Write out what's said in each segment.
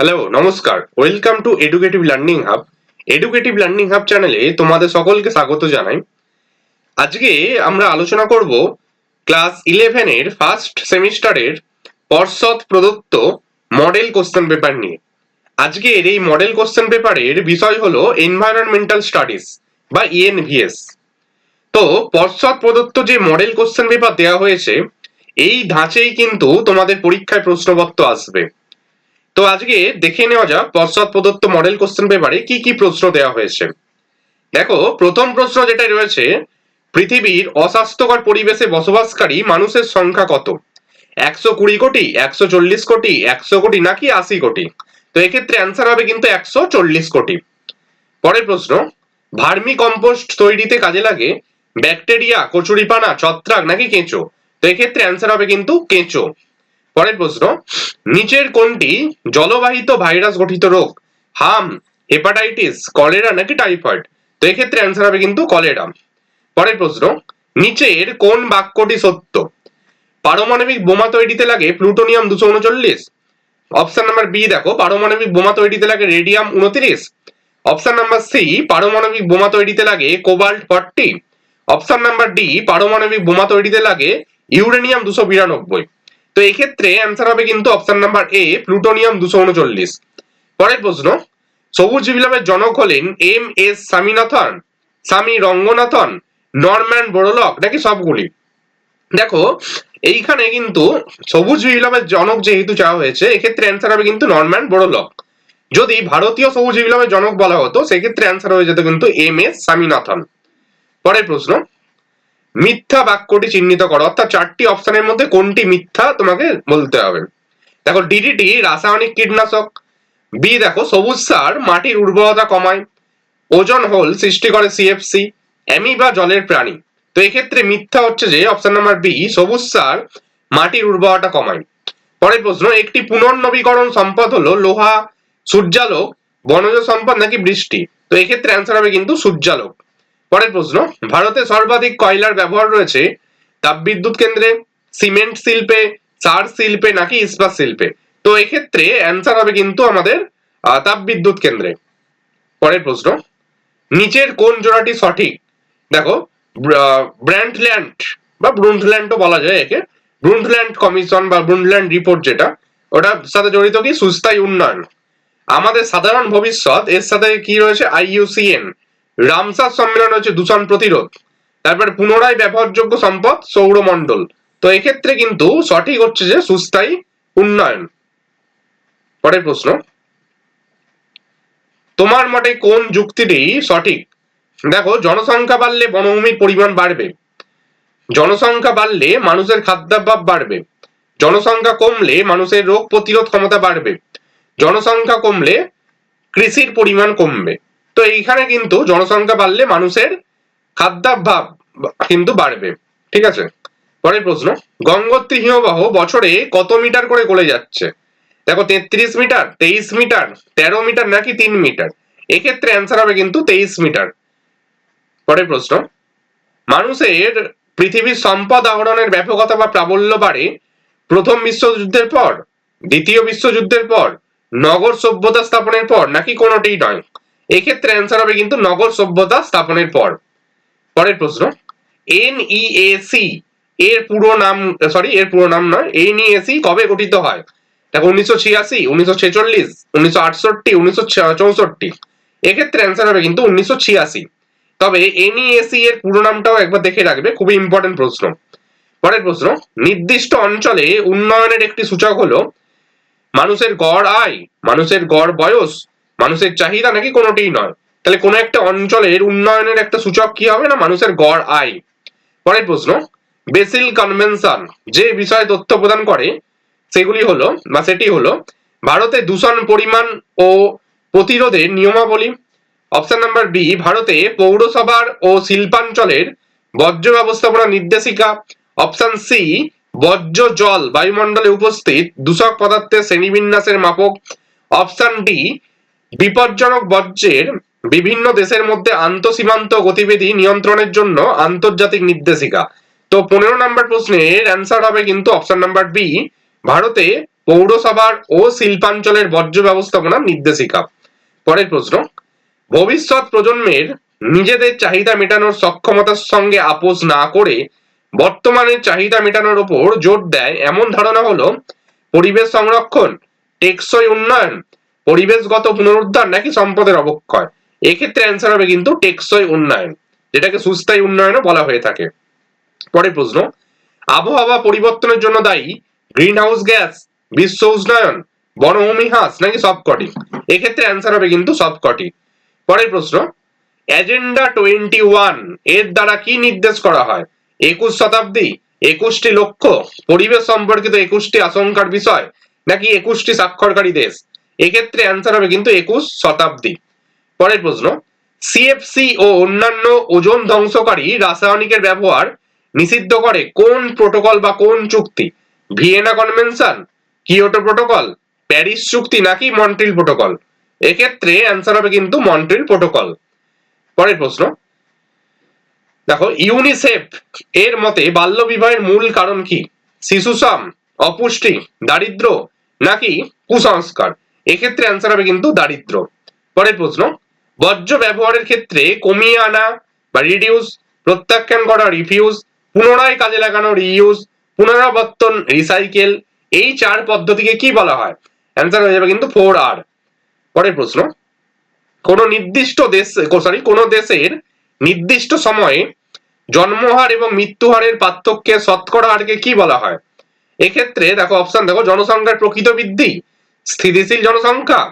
Hello নমস্কার। Welcome to educative learning hub educative learning hub চ্যানেলে তোমাদের সকলকে স্বাগত জানাই। আজকে আমরা আলোচনা করব ক্লাস ইলেভেনের ফার্স্ট সেমিস্টারের পর্ষদ প্রদত্ত মডেল কোশ্চেন পেপার নিয়ে। আজকের এই মডেল কোশ্চেন পেপারের বিষয় হলো এনভায়রনমেন্টাল স্টাডিজ বা E ইএনভিএস তো পর্ষদ প্রদত্ত যে মডেল কোশ্চেন পেপার দেওয়া হয়েছে, এই ধাঁচেই কিন্তু তোমাদের পরীক্ষায় প্রশ্নপত্র আসবে। তো আজকে দেখে নেওয়া যাক পশ্চাৎ প্রদত্ত মডেল কোশ্চেন পেপারে কি কি প্রশ্ন দেওয়া হয়েছে। দেখো, প্রথম প্রশ্ন যেটা রয়েছে, পৃথিবীর অস্বাস্থ্যকর পরিবেশে বসবাসকারী মানুষের সংখ্যা কত? একশো কুড়ি কোটি, একশো চল্লিশ কোটি, একশো কোটি নাকি আশি কোটি? তো এক্ষেত্রে অ্যান্সার হবে কিন্তু একশো চল্লিশ কোটি। পরের প্রশ্ন, ভার্মি কম্পোস্ট তৈরিতে কাজে লাগে ব্যাকটেরিয়া, কচুরিপানা, ছত্রাক নাকি কেঁচো? তো এক্ষেত্রে অ্যান্সার হবে কিন্তু কেঁচো। পরের প্রশ্ন নিচের কোনটি? জলবাহিত ভাইরাস গঠিত রোগ, হাম, হেপাটাইটিস, কলেরা নাকি টাইফয়েড? তো এক্ষেত্রে অ্যান্সার হবে কিন্তু কলেরা। পরের প্রশ্ন, নিচের কোন বাক্যটি সত্য? পারমাণবিক বোমা তৈরিতে লাগে প্লুটোনিয়াম দুশো উনচল্লিশ। অপশন নাম্বার বি দেখো, পারমাণবিক বোমা তৈরিতে লাগে রেডিয়াম উনত্রিশ। অপশন নাম্বার সি, পারমাণবিক বোমা তৈরিতে লাগে cobalt forty. Option number D, পারমাণবিক বোমা তৈরিতে লাগে ইউরেনিয়াম দুশো বিরানব্বই। তো এক্ষেত্রে অ্যান্সার হবে কিন্তু অপশন নাম্বার এ প্লুটোনিয়াম দুশো উনচল্লিশ। পরের প্রশ্ন, সবুজ বিপ্লবের জনক হলেন এম এস স্বামীনাথন, স্বামী রঙ্গনাথন, নরম্যান বোরলক নাকি সবগুলি? দেখো, এইখানে কিন্তু সবুজ বিপ্লবের জনক যেহেতু চাওয়া হয়েছে, এক্ষেত্রে অ্যান্সার হবে কিন্তু নরম্যান বোরলক যদি ভারতীয় সবুজ বিপ্লবের জনক বলা হতো, সেক্ষেত্রে অ্যান্সার হয়ে যেত কিন্তু এম এস স্বামীনাথন। পরের প্রশ্ন মিথ্যা বাক্যটি চিহ্নিত করো। অর্থাৎ চারটি অপশনের মধ্যে কোনটি মিথ্যা তোমাকে বলতে হবে। দেখো ডিডিটি রাসায়নিক কীটনাশক। বি দেখো, সবুজ সার, মাটির উর্বরতা কমায়, ওজন হোল সৃষ্টি করে সিএফসি অ্যামিবা জলের প্রাণী। তো এক্ষেত্রে মিথ্যা হচ্ছে যে, অপশন নাম্বার বি, সবুজ সার, মাটির উর্বরতা কমায়। পরের প্রশ্ন, একটি পুনর্নবীকরণ সম্পদ হলো লোহা, সূর্যালোক, বনজ সম্পদ নাকি বৃষ্টি? তো এক্ষেত্রে অ্যান্সার হবে কিন্তু সূর্যালোক। পরের প্রশ্ন, ভারতে সর্বাধিক কয়লার ব্যবহার রয়েছে? তাপবিদ্যুৎ কেন্দ্রে, সিমেন্ট শিল্পে, সার শিল্পে নাকি ইস্পাত শিল্পে? তো এক্ষেত্রে অ্যান্সার হবে কিন্তু আমাদের তাপবিদ্যুৎ কেন্দ্রে। পরের প্রশ্ন, নিচের কোন জোড়াটি সঠিক? দেখো ব্র্যান্ডল্যান্ড বা ব্রুন্ডল্যান্ডও বলা যায় একে। ব্রুন্ডল্যান্ড কমিশন বা ব্রুন্ডল্যান্ড রিপোর্ট যেটা ওটার সাথে জড়িত কি? সুস্থায়ী উন্নয়ন। আমাদের সাধারণ ভবিষ্যৎ, এর সাথে কি রয়েছে? আইইউসিএন রামসার সম্মেলন হচ্ছে দূষণ প্রতিরোধ, তারপর পুনরায় ব্যবহারযোগ্য সম্পদ সৌরমণ্ডল। তো এক্ষেত্রে কিন্তু সঠিক হচ্ছে যে সুস্থায়ী উন্নয়ন। পরের প্রশ্ন। তোমার মতে কোন যুক্তিটি সঠিক? দেখো, জনসংখ্যা বাড়লে বনভূমির পরিমাণ বাড়বে। জনসংখ্যা বাড়লে মানুষের খাদ্যাভাব বাড়বে। জনসংখ্যা কমলে মানুষের রোগ প্রতিরোধ ক্ষমতা বাড়বে। জনসংখ্যা কমলে কৃষির পরিমাণ কমবে। তো এইখানে কিন্তু জনসংখ্যা বাড়লে মানুষের খাদ্যাভাব কিন্তু বাড়বে। ঠিক আছে? পরের প্রশ্ন। গঙ্গোত্রী হিমবাহ বছরে কত মিটার করে গলে যাচ্ছে? দেখো, তেত্রিশ মিটার, তেইশ মিটার, তেরো মিটার নাকি তিন মিটার? এক্ষেত্রে অ্যান্সার হবে কিন্তু তেইশ মিটার। পরের প্রশ্ন। মানুষের পৃথিবীর সম্পদ আহরণের ব্যাপকতা বা প্রাবল্য বাড়ে প্রথম বিশ্বযুদ্ধের পর, দ্বিতীয় বিশ্বযুদ্ধের পর, নগর সভ্যতা স্থাপনের পর, নাকি কোনোটিই নয়? এক্ষেত্রে অ্যান্সার হবে কিন্তু নগর সভ্যতা স্থাপনের পর। পরের প্রশ্ন এনইএসি এর পুরো নাম সরি এর পুরো নাম নয় এনইএসি কবে গঠিত হয়? দেখো, উনিশশো ছিয়াশি, উনিশশো ছেচল্লিশ, উনিশশো আটষট্টি, উনিশশো চৌষট্টি। এক্ষেত্রে অ্যান্সার হবে কিন্তু উনিশশো ছিয়াশি। তবে এনইএসি এর পুরো নামটাও একবার দেখে রাখবে, খুবই ইম্পর্টেন্ট প্রশ্ন। পরের প্রশ্ন, নির্দিষ্ট অঞ্চলে উন্নয়নের একটি সূচক হলো মানুষের গড় আয়, মানুষের গড় বয়স মানুষের চাহিদা নাকি কোনোটিই নয়। তাহলে কোনো একটা অঞ্চলের উন্নয়নের একটা সূচক কি হবে না মানুষের গড় আয়? পরের প্রশ্ন, বেসিল কনভেনশন যে বিষয়ে তথ্য প্রদান করে, সেগুলি হলো, বা সেটি হলো, ভারতে দূষণ পরিমাণ ও প্রতিরোধের নিয়মাবলী। অপশন নাম্বার বি ভারতে পৌরসভার ও শিল্পাঞ্চলের বর্জ্য ব্যবস্থাপনা নির্দেশিকা। অপশন সি, বর্জ্য জল বায়ুমণ্ডলে উপস্থিত দূষক পদার্থের শ্রেণীবিন্যাসের মাপক। অপশন ডি বিপজ্জনক বর্জ্যের বিভিন্ন দেশের মধ্যে আন্তঃসীমান্ত গতিবিধি নিয়ন্ত্রণের জন্য আন্তর্জাতিক নির্দেশিকা। তো পনেরো নম্বর প্রশ্নের অ্যান্সার হবে কিন্তু অপশন নাম্বার বি ভারতে পৌরসভার ও শিল্পাঞ্চলের বর্জ্য ব্যবস্থাপনা নির্দেশিকা। পরের প্রশ্ন, ভবিষ্যৎ প্রজন্মের নিজেদের চাহিদা মেটানোর সক্ষমতার সঙ্গে আপোষ না করে বর্তমানের চাহিদা মেটানোর উপর জোর দেয় এমন ধারণা হলো পরিবেশ সংরক্ষণ, টেকসই উন্নয়ন পরিবেশগত পুনরুদ্ধার নাকি সম্পদের অবক্ষয়? এক্ষেত্রে অ্যান্সার হবে কিন্তু টেকসই উন্নয়ন, যেটাকে সুস্থায়ী উন্নয়নও বলা হয়ে থাকে। পরের প্রশ্ন, আবহাওয়া পরিবর্তনের জন্য দায়ী গ্রিন হাউস গ্যাস বিশ্ব উষ্ণায়ন, বনভূমি হ্রাস নাকি সবকটি? এক্ষেত্রে অ্যান্সার হবে কিন্তু সবকটি। পরের প্রশ্ন এজেন্ডা টোয়েন্টি ওয়ানের দ্বারা কি নির্দেশ করা হয়? একুশ শতাব্দী, একুশটি লক্ষ্য, পরিবেশ সম্পর্কিত একুশটি আশঙ্কার বিষয়, নাকি একুশটি স্বাক্ষরকারী দেশ? এক্ষেত্রে অ্যান্সার হবে কিন্তু একুশ শতাব্দী। পরের প্রশ্ন সিএফসি ও অন্যান্য ওজন ধ্বংসকারী রাসায়নিকের ব্যবহার নিষিদ্ধ করে কোন প্রোটোকল বা কোন চুক্তি? Vienna convention Kyoto protocol Paris চুক্তি নাকি মন্ট্রিল প্রোটোকল এক্ষেত্রে অ্যান্সার হবে কিন্তু মন্ট্রিল প্রোটোকল পরের প্রশ্ন, দেখো ইউনিসেফ এর মতে বাল্য বিবাহের মূল কারণ কি? শিশুশ্রম অপুষ্টি, দারিদ্র নাকি কুসংস্কার? এক্ষেত্রে অ্যান্সার হবে কিন্তু দারিদ্র। পরের প্রশ্ন, বর্জ্য ব্যবহারের ক্ষেত্রে কমিয়ে আনা বা রিডিউস প্রত্যাখ্যান করা রিফিউজ পুনরায় কাজে লাগানো রিইউজ পুনরাবর্তন রিসাইকেল এই চার পদ্ধতিকে কি বলা হয়? অ্যান্সার হয়ে যাবে কিন্তু ফোর আর পরের প্রশ্ন, কোন নির্দিষ্ট দেশ সরি কোন দেশের নির্দিষ্ট সময়ে জন্মহার এবং মৃত্যুহারের পার্থক্যের শতকরা হারকে কি বলা হয়? এক্ষেত্রে দেখো অপশন দেখো জনসংখ্যার প্রকৃত বৃদ্ধি স্থিতিশীল জনসংখ্যা।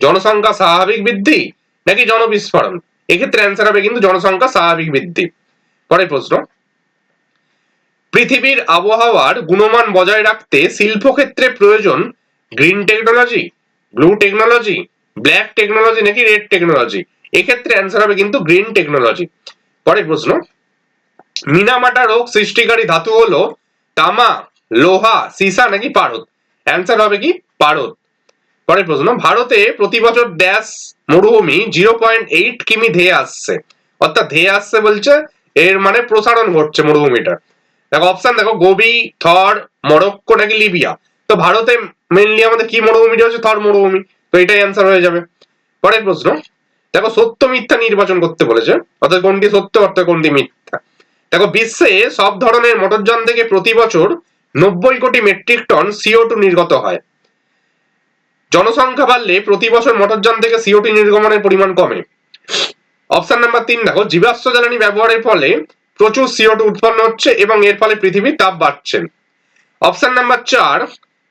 জনসংখ্যা স্বাভাবিক বৃদ্ধি নাকি জনবিস্ফোরণ? এক্ষেত্রে অ্যান্সার হবে কিন্তু জনসংখ্যা স্বাভাবিক বৃদ্ধি। পরের প্রশ্ন। পৃথিবীর আবহাওয়ার গুণমান বজায় রাখতে শিল্পক্ষেত্রে প্রয়োজন green technology blue technology black technology নাকি রেড টেকনোলজি এক্ষেত্রে অ্যান্সার হবে কিন্তু গ্রিন টেকনোলজি পরের প্রশ্ন। মিনামাটা রোগ সৃষ্টিকারী ধাতু হলো তামা, লোহা, সীসা নাকি পারদ? অ্যান্সার হবে কি পারদ। পরের প্রশ্ন ভারতে প্রতি বছর ড্যাশ মরুভূমি জিরো পয়েন্ট এইট কিমি ধেয়ে আসছে। অর্থাৎ ধেয়ে আসছে বলছে, এর মানে প্রসারণ ঘটছে মরুভূমিটা। দেখো অপশন দেখো, গোবি, থর, মরক্কো নাকি লিবিয়া? তো ভারতে মেনলি আমাদের কি মরুভূমিটা হচ্ছে? থর মরুভূমি। তো এটাই অ্যান্সার হয়ে যাবে। পরের প্রশ্ন, দেখো, সত্য মিথ্যা নির্বাচন করতে বলেছে। অর্থাৎ কোনটি সত্য, অর্থাৎ কোনটি মিথ্যা? দেখো, বিশ্বে সব ধরনের মোটরযান থেকে প্রতি বছর নব্বই কোটি মেট্রিক টন সিও টু নির্গত হয়। জনসংখ্যা বাড়লে প্রতি বছর মোটরযান থেকে সিও টু নির্গমনের পরিমাণ কমে। অপশন নাম্বার তিন দেখো, জীবাশ্ম জ্বালানি ব্যবহারের ফলে প্রচুর সিও টু উৎপন্ন হচ্ছে এবং এর ফলে পৃথিবীর তাপ বাড়ছে। অপশন নাম্বার চার,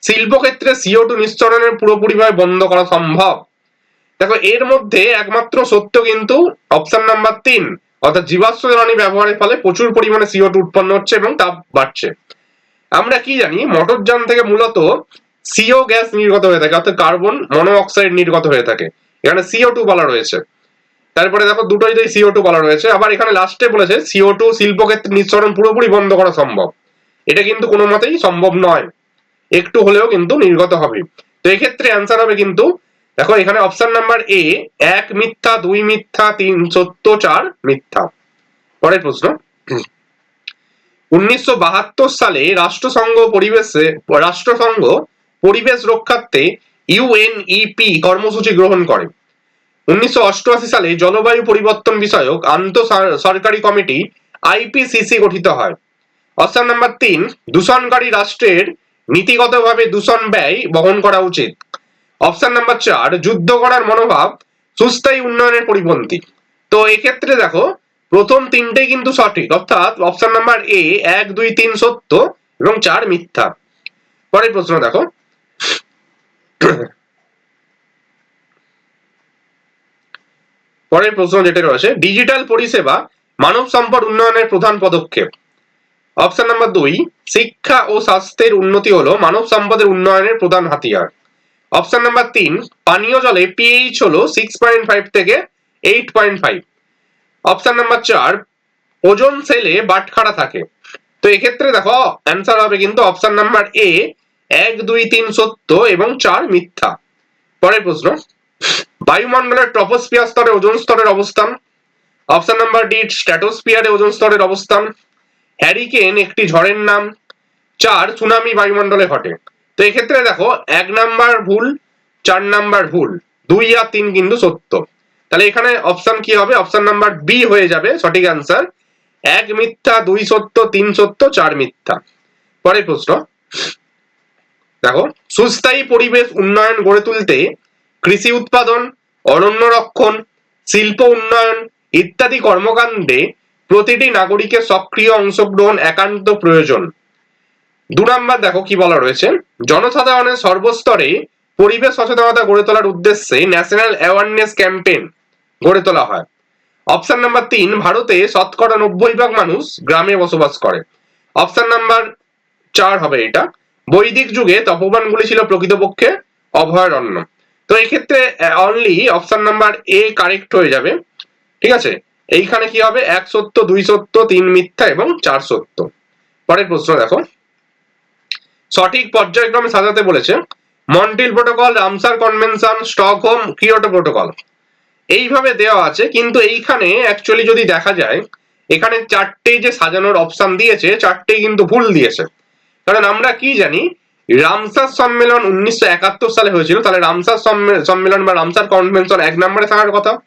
শিল্পক্ষেত্রে সিও টু নিঃসরণের পুরোপুরিভাবে বন্ধ করা সম্ভব। দেখো, এর মধ্যে একমাত্র সত্য কিন্তু অপশন নাম্বার তিন, অর্থাৎ জীবাশ্ম জ্বালানি ব্যবহারের ফলে প্রচুর পরিমাণে সিও টু উৎপন্ন হচ্ছে এবং তাপ বাড়ছে। আমরা কি জানি মোটরযান থেকে মূলত সিও গ্যাস নির্গত হয়ে থাকে, অর্থাৎ কার্বন মনোঅক্সাইড নির্গত হয়ে থাকে। এখানে সিও টু বলা রয়েছে। তারপরে দেখো, দুটোই সিও টু বলা রয়েছে। আবার এখানে লাস্টে বলেছে, সিও টু শিল্পক্ষেত্রে নিঃসরণ পুরোপুরি বন্ধ করা সম্ভব। এটা কিন্তু কোনো মতেই সম্ভব নয়। একটু হলেও কিন্তু নির্গত হবে। তো এক্ষেত্রে অ্যান্সার হবে কিন্তু, দেখো, এখানে অপশন নাম্বার এ এক মিথ্যা, দুই মিথ্যা, তিন সত্য, চার মিথ্যা। পরের প্রশ্ন। উনিশশো বাহাত্তর সালে রাষ্ট্রসংঘ পরিবেশে, রাষ্ট্রসংঘ পরিবেশ রক্ষার্থে ইউএনইপি কর্মসূচি গ্রহণ করে। উনিশশো অষ্টআশি সালে জলবায়ু পরিবর্তন বিষয়ক আন্তঃ সরকারি কমিটি আইপিসিসি গঠিত হয়। অপশন নাম্বার তিন, দূষণকারী রাষ্ট্রের নীতিগতভাবে দূষণ ব্যয় বহন করা উচিত। অপশন নাম্বার চার, যুদ্ধ করার মনোভাব সুস্থায়ী উন্নয়নের পরিপন্থী। তো এক্ষেত্রে দেখো, প্রথম তিনটেই কিন্তু সঠিক, অর্থাৎ অপশন নাম্বার এ, এক, দুই, তিন সত্য এবং চার মিথ্যা। পরের প্রশ্ন দেখো। পরের প্রশ্ন যেটা রয়েছে ডিজিটাল পরিষেবা মানব সম্পদ উন্নয়নের প্রধান পদক্ষেপ। অপশন নাম্বার দুই, শিক্ষা ও স্বাস্থ্যের উন্নতি হলো মানব সম্পদের উন্নয়নের প্রধান হাতিয়ার। অপশন নাম্বার তিন, পানীয় জলে পিএইচ হলো সিক্স পয়েন্ট ফাইভ থেকে eight point five option number চার, ওজন সেলে বাটখারা থাকে। তো এক্ষেত্রে দেখো অ্যান্সার হবে কিন্তু অপশন নাম্বার এ এক, দুই, তিন সত্য এবং চার মিথ্যা। পরের প্রশ্ন, বায়ুমণ্ডলের ট্রপোস্ফিয়ার স্তরে ওজন স্তরের অবস্থান। অপশন নাম্বার ডি, স্ট্র্যাটোস্ফিয়ারে ওজন স্তরের অবস্থান। হ্যারিকেন একটি ঝড়ের নাম। চার, সুনামি বায়ুমণ্ডলে ঘটে। তো এক্ষেত্রে দেখো, এক নাম্বার ভুল, চার নাম্বার ভুল। দুই আর তিন কিন্তু সত্য। তাহলে এখানে অপশন কি হবে? অপশন নাম্বার বি হয়ে যাবে, সঠিক অ্যান্সার এক মিথ্যা, দুই সত্য, তিন সত্য, চার মিথ্যা। পরের প্রশ্ন দেখো, সুস্থায়ী পরিবেশ উন্নয়ন গড়ে তুলতে কৃষি উৎপাদন, অরণ্য রক্ষণ, শিল্প উন্নয়ন ইত্যাদি কর্মকাণ্ডে প্রতিটি নাগরিকের সক্রিয় অংশগ্রহণ একান্ত প্রয়োজন। দু নাম্বার দেখো কি বলা রয়েছে। জনসাধারণের সর্বস্তরে পরিবেশ সচেতনতা গড়ে তোলার উদ্দেশ্যে ন্যাশনাল অ্যাওয়ারনেস ক্যাম্পেইন গড়ে তোলা হয়। অপশন নাম্বার তিন, ভারতে শতকরা নব্বই ভাগ মানুষ গ্রামে বসবাস করে। অপশন নাম্বার চার হবে এটা। বৈদিক যুগে তপোবনগুলি ছিল প্রকৃতপক্ষে অভয়ারণ্য। তো এই ক্ষেত্রে only option number A correct হয়ে যাবে। ঠিক আছে? এইখানে কি হবে? এক সত্য, দুই সত্য, তিন মিথ্যা এবং চার সত্য। পরের প্রশ্ন দেখো। সঠিক পর্যায়ক্রমে সাজাতে বলেছে Montreal protocol, Ramsar convention, Stockholm, Kyoto protocol. এইভাবে দেওয়া আছে, কিন্তু এইখানে অ্যাকচুয়ালি যদি দেখা যায়, এখানে চারটে যে সাজানোর অপশন দিয়েছে, চারটেই কিন্তু ভুল দিয়েছে। কারণ আমরা কি জানি, রামসার সম্মেলন উনিশশো একাত্তর সালে হয়েছিল, তাহলে রামসার সম্মে- সম্মেলন বা রামসার কনভেনশন এক নম্বরে থাকার কথা।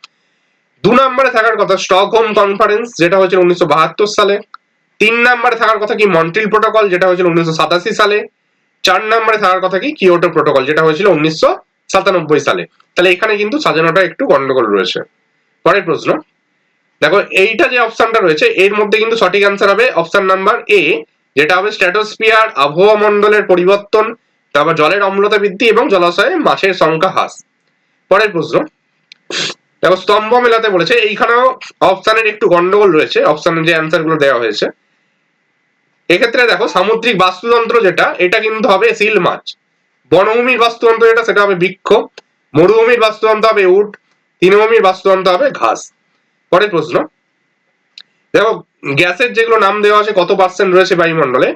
দু নম্বরে থাকার কথা স্টকহোম কনফারেন্স যেটা হয়েছিল উনিশশো বাহাত্তর সালে। তিন নম্বরে থাকার কথা কি মন্ট্রিল প্রোটোকল যেটা হয়েছিল উনিশশো সাতাশি সালে। চার নম্বরে থাকার কথা কি কিয়োটো প্রোটোকল যেটা হয়েছিল উনিশশো সাতানব্বই সালে। তাহলে এখানে কিন্তু সাজানোটা একটু গন্ডগোল রয়েছে। পরের প্রশ্ন। দেখো, এইটা যে অপশনটা রয়েছে, এর মধ্যে কিন্তু সঠিক অ্যান্সার হবে অপশন নাম্বার এ যেটা হবে স্ট্র্যাটোস্ফিয়ার আবহাওয়া মণ্ডলের পরিবর্তন, তারপর জলের অম্লতা বৃদ্ধি এবং জলাশয়ে মাছের সংখ্যা হ্রাস। পরের প্রশ্ন। দেখো, স্তম্ভ মেলাতে বলেছে, এইখানেও অপশনের একটু গন্ডগোল রয়েছে অপশনের যে অ্যান্সারগুলো দেওয়া হয়েছে। এক্ষেত্রে দেখো, সামুদ্রিক বাস্তুতন্ত্র যেটা, এটা কিন্তু হবে সিল মাছ। বনভূমির বাস্তুতন্ত্র যেটা, সেটা হবে বৃক্ষ। মরুভূমির বাস্তুতন্ত্র হবে উট। তৃণভূমির বাস্তুতন্ত্র হবে ঘাস। পরের প্রশ্ন। দেখো, গ্যাসের যেগুলো নাম দেওয়া আছে, কত পার্সেন্ট রয়েছে বায়ুমণ্ডলে?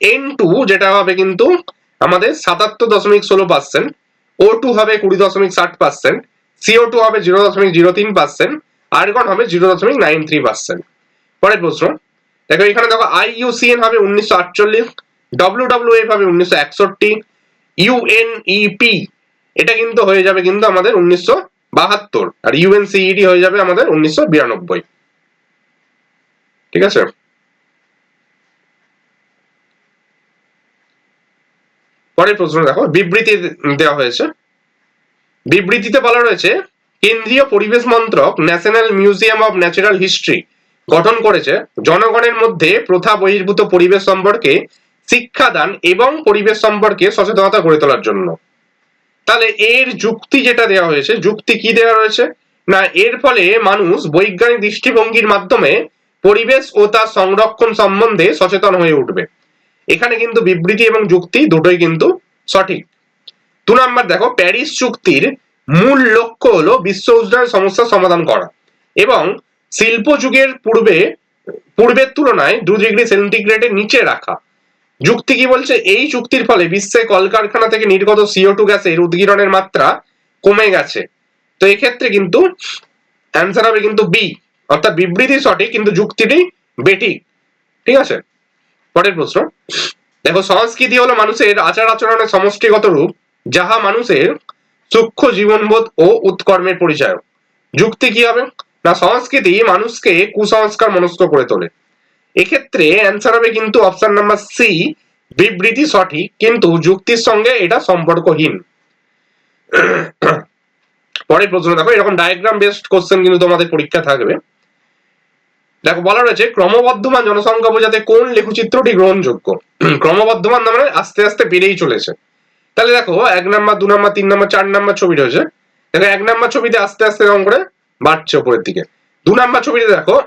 এন টু যেটা হবে কিন্তু আমাদের সাতাত্তর দশমিক ষোলো পার্সেন্ট ও টু হবে কুড়ি দশমিক ষাট পার্সেন্ট সিও টু হবে জিরো দশমিক জিরো তিন পার্সেন্ট আর্গন হবে জিরো দশমিক নাইন থ্রি পার্সেন্ট পরের প্রশ্ন, দেখো এখানে দেখো আই আইইউসিএন হবে উনিশশো আটচল্লিশ ডব্লিউ ডব্লিউ এফ হবে উনিশশো একষট্টি ইউএনইপি এটা কিন্তু হয়ে যাবে কিন্তু আমাদের উনিশশো বাহাত্তর, আর ইউএনসিইডি হয়ে যাবে আমাদের উনিশশো বিরানব্বই। ঠিক আছে? পরের প্রশ্ন দেখো, বিবৃতি দেওয়া হয়েছে। বিবৃতিতে বলা রয়েছে, কেন্দ্রীয় পরিবেশ মন্ত্রক national museum of natural history গঠন করেছে, জনগণের মধ্যে প্রথা বহির্ভূত পরিবেশ সম্পর্কে শিক্ষাদান এবং পরিবেশ সম্পর্কে সচেতনতা গড়ে তোলার জন্য। তাহলে এর যুক্তি যেটা দেওয়া হয়েছে, যুক্তি কি দেওয়া রয়েছে? না, এর ফলে মানুষ বৈজ্ঞানিক দৃষ্টিভঙ্গির মাধ্যমে পরিবেশ ও তার সংরক্ষণ সম্বন্ধে সচেতন হয়ে উঠবে। এখানে কিন্তু বিবৃতি এবং যুক্তি দুটোই কিন্তু সঠিক। দু নম্বর দেখো, প্যারিস চুক্তির মূল লক্ষ্য হলো বিশ্ব উষ্ণায়ন সমস্যার সমাধান করা এবং শিল্প যুগের পূর্বে, পূর্বের তুলনায় দু ডিগ্রি সেন্টিগ্রেডের নিচে রাখা। যুক্তি কি বলছে? এই চুক্তির ফলে বিশ্বে কলকারখানা থেকে নির্গত সিও টু গ্যাসের উদ্গীরণের মাত্রা কমে গেছে। তো এক্ষেত্রে কিন্তু অ্যান্সার হবে কিন্তু বি অর্থাৎ বিবৃতি সঠিক, কিন্তু যুক্তিটি বেটি ঠিক আছে? পরের প্রশ্ন। দেখো, সংস্কৃতি হলো মানুষের আচার আচরণের সমষ্টিগত রূপ, যাহা মানুষের সূক্ষ্ম জীবনবোধ ও উৎকর্মের পরিচয় যুক্তি কি হবে? না, সংস্কৃতি মানুষকে কুসংস্কার মনস্ক করে তোলে। এক্ষেত্রে অ্যান্সার হবে কিন্তু অপশন নাম্বার সি বিবৃতি সঠিক, কিন্তু যুক্তির সঙ্গে এটা সম্পর্কহীন। পরের প্রশ্ন দেখো, এরকম ডায়াগ্রাম বেসড কোশ্চেন কিন্তু তোমাদের পরীক্ষা থাকবে। দেখো, বলা রয়েছে, ক্রমবর্ধমান জনসংখ্যা বোঝাতে কোন লেখচিত্রটি গ্রহণযোগ্য? ক্রমবর্ধমান মানে আস্তে আস্তে বেড়েই চলেছে। তাহলে দেখো, এক নাম্বার, দু নাম্বার, তিন নাম্বার, চার নাম্বার ছবি রয়েছে। দেখো, এক নাম্বার ছবিতে আস্তে আস্তে এরকম করে বাড়ছে উপরের দিকে। দু নাম্বার ছবিতে দেখো,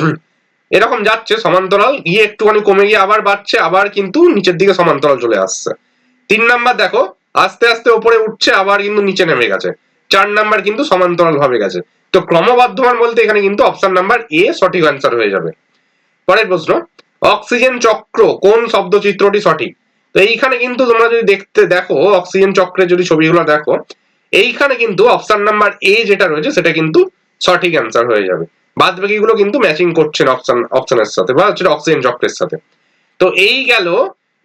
এরকম যাচ্ছে, সমান্তরাল গিয়ে একটুখানি কমে গিয়ে আবার বাড়ছে, আবার কিন্তু নিচের দিকে সমান্তরাল চলে আসছে। তিন নাম্বার দেখো, আস্তে আস্তে উপরে উঠছে, আবার কিন্তু নিচে নেমে গেছে। চার নাম্বার কিন্তু সমান্তরাল ভাবে গেছে। তো ক্রমবর্ধমান বলতে এখানে কিন্তু অপশন নাম্বার এ সঠিক অ্যান্সার হয়ে যাবে। পরের প্রশ্ন অক্সিজেন চক্র কোন শব্দ চিত্রটি সঠিক? তো এইখানে কিন্তু তোমরা যদি দেখতে দেখো অক্সিজেন চক্রের যদি ছবিগুলো দেখো, এইখানে কিন্তু অপশন নাম্বার এ যেটা রয়েছে সেটা কিন্তু সঠিক অ্যান্সার হয়ে যাবে। বাদ বাকিগুলো কিন্তু ম্যাচিং করছে না অপশন অপশনের সাথে বা হচ্ছে অক্সিজেন চক্রের সাথে। তো এই গেল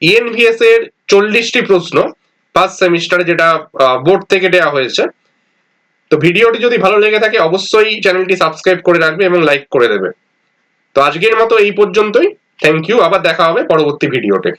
ইএনভিএস এর চল্লিশটি প্রশ্ন ফার্স্ট সেমিস্টারে যেটা বোর্ড থেকে দেওয়া হয়েছে। তো ভিডিওটি যদি ভালো লেগে থাকে, অবশ্যই চ্যানেলটি সাবস্ক্রাইব করে রাখবে এবং লাইক করে দেবে। তো আজকের মতো এই পর্যন্তই। থ্যাংক ইউ আবার দেখা হবে পরবর্তী ভিডিওতে।